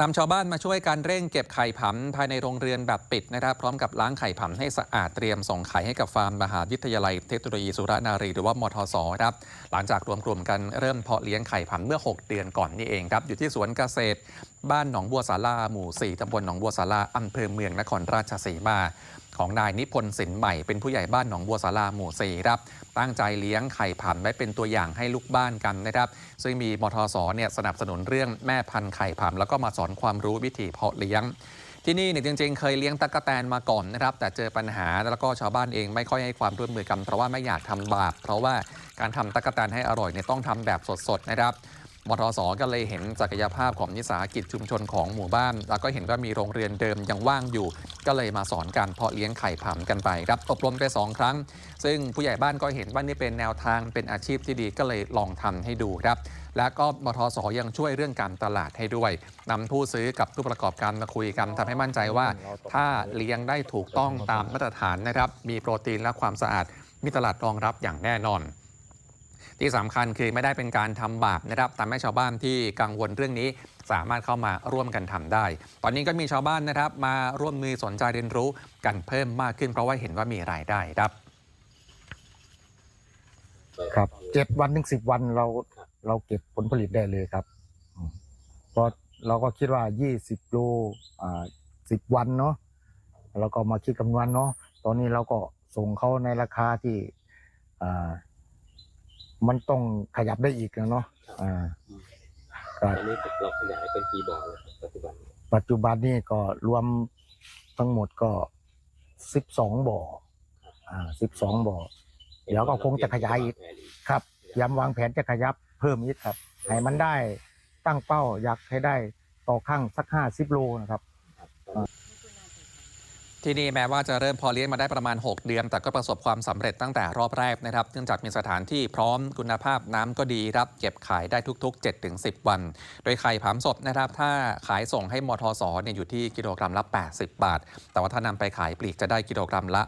นำชาวบ้านมาช่วยการเร่งเก็บไข่ผำภายในโรงเรือนแบบปิดนะครับ พร้อมกับล้างไข่ผำให้สะอาดเตรียมส่งไข่ให้กับฟาร์มมหาวิทยาลัยเทคโนโลยีสุรนารีหรือว่ามทศครับหลังจากรวมกลุ่มกันเริ่มเพาะเลี้ยงไข่ผำเมื่อ 6 เดือนก่อนนี่เองครับ อยู่ที่สวนเกษตร บ้านหนองบัวสาราหมู่ 4ตำบลหนองบัวสาราอำเภอเมืองนครราชสีมา ของนายนิพนธ์สินใหม่เป็นผู้ใหญ่บ้านหนองบัวสาราหมู่4ครับตั้งใจเลี้ยงไข่ผำไว้เป็นตัวอย่างให้ลูกบ้านกันนะครับซึ่งมีมทสเนี่ยสนับสนุนเรื่องแม่พันธุ์ไข่ผำแล้วก็มาสอนความรู้วิธีเพาะเลี้ยงที่นี่เนี่ยจริงๆ เคยเลี้ยงตะกแตนมาก่อนนะครับ แต่เจอปัญหาแล้วก็ชาวบ้านเองไม่ค่อยให้ความร่วมมือกันเพราะว่าไม่อยากทำบาปเพราะว่าการทำตะกแตนให้อร่อยเนี่ยต้องทำแบบสดๆนะครับมทสก็เลยเห็นศักยภาพของนิสาหกิจชุมชนของหมู่บ้าน แล้วก็เห็นว่ามีโรงเรียนเดิมยังว่างอยู่ ก็เลยมาสอนการเพาะเลี้ยงไข่ผำกันไปครับอบรมไปสองครั้ง ซึ่งผู้ใหญ่บ้านก็เห็นว่านี่เป็นแนวทางเป็นอาชีพที่ดีก็เลยลองทำให้ดูครับ และก็มทสยังช่วยเรื่องการตลาดให้ด้วยนำผู้ซื้อกับผู้ประกอบการมาคุยกันทำให้มั่นใจว่า ถ้าเลี้ยงได้ถูกต้องตามมาตรฐานนะครับ มีโปรตีนและความสะอาดมีตลาดรองรับอย่างแน่นอน ที่สำคัญคือไม่ได้เป็นการทำบาปนะครับทำให้ชาวบ้านที่กังวลเรื่องนี้ สามารถเข้ามาร่วมกันทำได้ ตอนนี้ก็มีชาวบ้านนะครับมาร่วมมือสนใจเรียนรู้กันเพิ่มมากขึ้น เพราะว่าเห็นว่ามีรายได้ครับครับเจ็ดวันถึงสิบวันเราเราเก็บผลผลิตได้เลยครับเพราะเราก็คิดว่ายี่สิบโลอ่าสิบวันเนาะเราก็มาคิดคำนวณเนาะตอนนี้เราก็ส่งเขาในราคาที่อ่า มันต้องขยับได้อีกนะเนาะอ่าก็ตอนนี้เราขยายเป็นกี่บ่อแล้วครับปัจจุบันปัจจุบันนี่ก็รวมทั้งหมดก็สิบสองบ่อ อ่าสิบสองบ่อ เดี๋ยวก็คงจะขยายอีกครับย้ำวางแผนจะขยับเพิ่มอีกครับ ให้มันได้ตั้งเป้าอยากให้ได้ต่อข้างสักห้าสิบโลนะครับ ที่นี่แม้ว่าจะเริ่มพอเลี้ยงมาได้ประมาณ 6 เดือน แต่ก็ประสบความสำเร็จตั้งแต่รอบแรกนะครับ เนื่องจากมีสถานที่พร้อมคุณภาพน้ำก็ดีครับ เก็บขายได้ทุก ๆ 7-10 วัน โดยไข่ผำสดนะครับ ถ้าขายส่งให้มทสเนี่ยอยู่ที่กิโลกรัมละ 80 บาท แต่ว่าถ้านำไปขายปลีกจะได้กิโลกรัมละ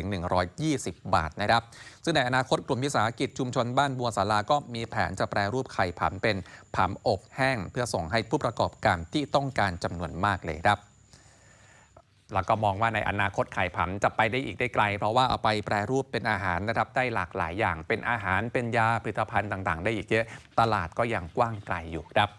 100-120 บาทนะครับ ซึ่งในอนาคตกลุ่มวิสาหกิจชุมชนบ้านบัวสาราก็มีแผนจะแปรรูปไข่ผำเป็นผำอบแห้ง เพื่อส่งให้ผู้ประกอบการที่ต้องการจำนวนมากเลยครับ แล้วก็มองว่าในอนาคตไข่ผำจะไปได้อีกได้ไกล เพราะว่าเอาไปแปรรูปเป็นอาหารนะครับได้หลากหลายอย่างเป็นอาหารเป็นยาผลิตภัณฑ์ต่าง ๆ ได้อีกเยอะตลาดก็ยังกว้างไกลอยู่ครับ